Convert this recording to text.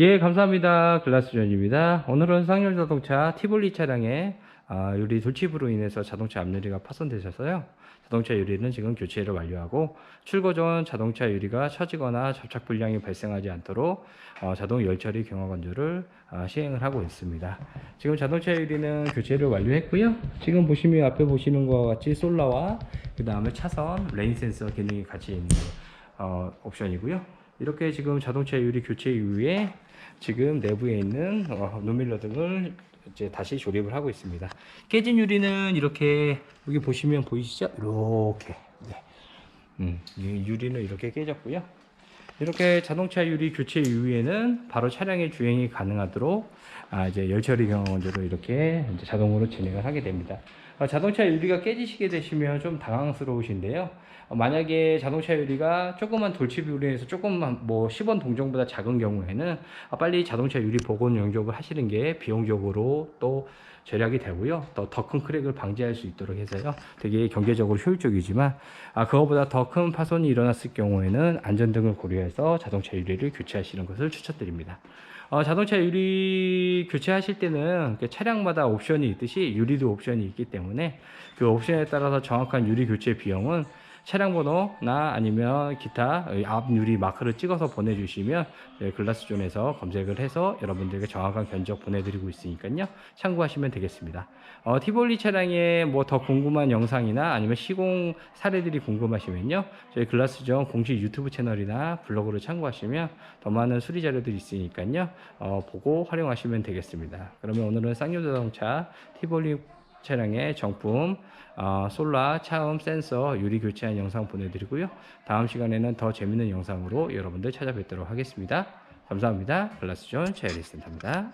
예, 감사합니다. 글라스존입니다. 오늘은 쌍용 자동차 티볼리 차량에 아, 유리 돌집으로 인해서 자동차 앞유리가 파손되셔서요. 자동차 유리는 지금 교체를 완료하고 출고 전 자동차 유리가 처지거나 접착 불량이 발생하지 않도록 어, 자동 열처리 경화 건조를 아, 시행을 하고 있습니다. 지금 자동차 유리는 교체를 완료했고요. 지금 보시면 앞에 보시는 것과 같이 솔라와 그 다음에 차선 레인 센서 기능이 같이 있는 어, 옵션이고요. 이렇게 지금 자동차 유리 교체 이후에 지금 내부에 있는 어, 노밀러 등을 이제 다시 조립을 하고 있습니다. 깨진 유리는 이렇게 여기 보시면 보이시죠? 이렇게 네. 음, 이 유리는 이렇게 깨졌고요. 이렇게 자동차 유리 교체 이후에는 바로 차량의 주행이 가능하도록 아, 이제 열처리 경원제로 이렇게 이제 자동으로 진행을 하게 됩니다. 어, 자동차 유리가 깨지시게 되시면 좀 당황스러우신데요. 어, 만약에 자동차 유리가 조그만 돌집 유리에서 조금만 뭐 10원 동정보다 작은 경우에는 아, 빨리 자동차 유리 복원 용접을 하시는 게 비용적으로 또 절약이 되고요. 또 더 큰 크랙을 방지할 수 있도록 해서요. 되게 경제적으로 효율적이지만 아, 그거보다 더 큰 파손이 일어났을 경우에는 안전 등을 고려해서 자동차 유리를 교체하시는 것을 추천드립니다. 어, 자동차 유리 교체하실 때는 그 차량마다 옵션이 있듯이 유리도 옵션이 있기 때문에 그 옵션에 따라서 정확한 유리 교체 비용은 차량 번호나 아니면 기타 앞 유리 마크를 찍어서 보내주시면 저희 글라스존에서 검색을 해서 여러분들에게 정확한 견적 보내드리고 있으니까요 참고하시면 되겠습니다. 어, 티볼리 차량에 뭐 더 궁금한 영상이나 아니면 시공 사례들이 궁금하시면요 저희 글라스존 공식 유튜브 채널이나 블로그를 참고하시면 더 많은 수리 자료들이 있으니까요 어, 보고 활용하시면 되겠습니다. 그러면 오늘은 쌍용 자동차 티볼리 차량의 정품 어, 솔라 차음 센서 유리 교체한 영상 보내드리고요. 다음 시간에는 더 재밌는 영상으로 여러분들 찾아뵙도록 하겠습니다. 감사합니다. 글라스존 체리센터입니다.